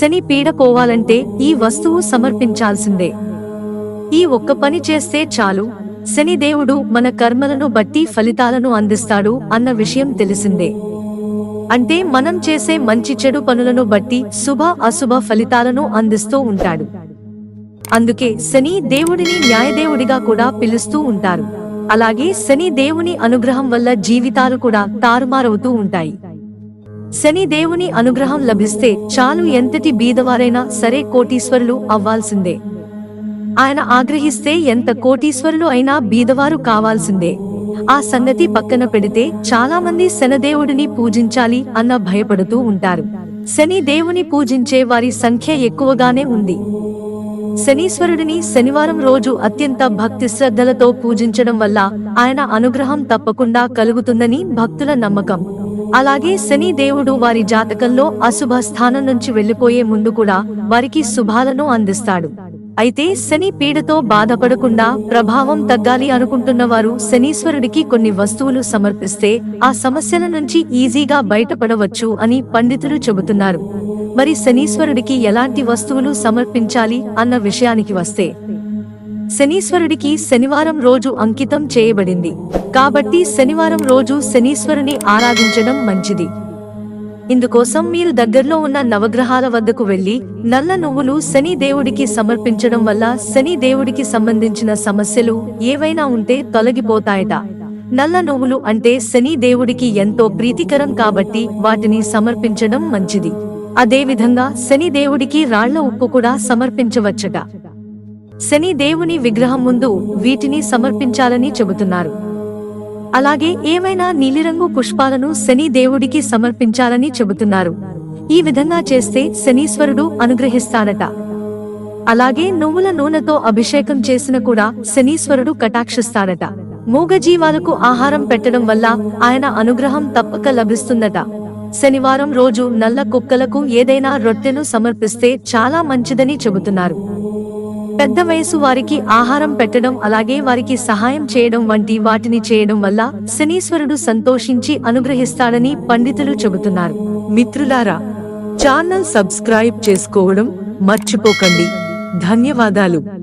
శని పీడ పోవాలంటే ఈ వస్తువు సమర్పించాల్సిందే. ఈ ఒక్క పని చేస్తే చాలు. శనిదేవుడు మన కర్మలను బట్టి ఫలితాలను అందిస్తాడు అన్న విషయం తెలిసిందే. అంటే మనం చేసే మంచి చెడు పనులను బట్టి శుభ అశుభ ఫలితాలను అందిస్తూ ఉంటాడు. అందుకే శని దేవుడిని న్యాయదేవుడిగా కూడా పిలుస్తూ ఉంటారు. అలాగే శని దేవుని అనుగ్రహం వల్ల జీవితాలు కూడా తారుమారవుతూ ఉంటాయి. శని దేవుని అనుగ్రహం లభిస్తే చాలు ఎంతటి బీదవారైనా సరే కోటీశ్వరులు అవ్వాల్సిందే. ఆయన ఆగ్రహిస్తే ఎంత కోటీశ్వరులు అయినా బీదవారు కావాల్సిందే. ఆ సంగతి పక్కన పెడితే చాలా మంది శనదేవుడిని పూజించాలి అన్న భయపడుతూ ఉంటారు. శని దేవుని పూజించే వారి సంఖ్య ఎక్కువగానే ఉంది. శనీశ్వరుడిని శనివారం రోజు అత్యంత భక్తి శ్రద్ధలతో పూజించడం వల్ల ఆయన అనుగ్రహం తప్పకుండా కలుగుతుందని భక్తుల నమ్మకం. అలాగే శని దేవుడు వారి జాతకంలో అశుభ స్థానం నుంచి వెళ్ళిపోయే ముందు కూడా వారికి శుభాలను అందిస్తాడు. అయితే శని పీడతో బాధపడకుండా ప్రభావం తగ్గాలి అనుకుంటున్న వారు శనీశ్వరుడికి కొన్ని వస్తువులు సమర్పిస్తే ఆ సమస్యల నుంచి ఈజీగా బయటపడవచ్చు అని పండితులు చెబుతున్నారు. మరి శనీశ్వరుడికి ఎలాంటి వస్తువులు సమర్పించాలి అన్న విషయానికి వస్తే శనీశ్వరుడికి శనివారం రోజు అంకితం చేయబడింది. కాబట్టి శనివారం రోజు శనీశ్వరుని ఆరాధించడం మంచిది. ఇందుకోసం మీరు దగ్గరలో ఉన్న నవగ్రహాల వద్దకు వెళ్ళి నల్ల నువ్వులు శని దేవుడికి సమర్పించడం వల్ల శని దేవుడికి సంబంధించిన సమస్యలు ఏవైనా ఉంటే తొలగిపోతాయట. నల్ల నువ్వులు అంటే శని దేవుడికి ఎంతో ప్రీతికరం కాబట్టి వాటిని సమర్పించడం మంచిది. అదేవిధంగా శని దేవుడికి రాళ్ళ ఉప్పు కూడా సమర్పించవచ్చట. శని దేవుని విగ్రహం ముందు వీటిని సమర్పించాలని చెబుతున్నారు. అలాగే ఏమైనా నీలిరంగు పుష్పాలను శని దేవుడికి సమర్పించాలని చెబుతున్నారు. ఈ విధంగా చేస్తే శనీశ్వరుడు అనుగ్రహిస్తాడట. అలాగే నువ్వుల నూనెతో అభిషేకం చేసిన కూడా శనీశ్వరుడు కటాక్షిస్తాడట. మూగజీవాలకు ఆహారం పెట్టడం వల్ల ఆయన అనుగ్రహం తప్పక లభిస్తుందట. శనివారం రోజు నల్ల కుక్కలకు ఏదైనా రొట్టెను సమర్పిస్తే చాలా మంచిదని చెబుతున్నారు. పెద్ద వయసు వారికి ఆహారం పెట్టడం అలాగే వారికి సహాయం చేయడం వంటి వాటిని చేయడం వల్ల శనీశ్వరుడు సంతోషించి అనుగ్రహిస్తాడని పండితులు చెబుతున్నారు. మిత్రులారా ఛానల్ సబ్స్క్రైబ్ చేసుకోవడం మర్చిపోకండి. ధన్యవాదాలు.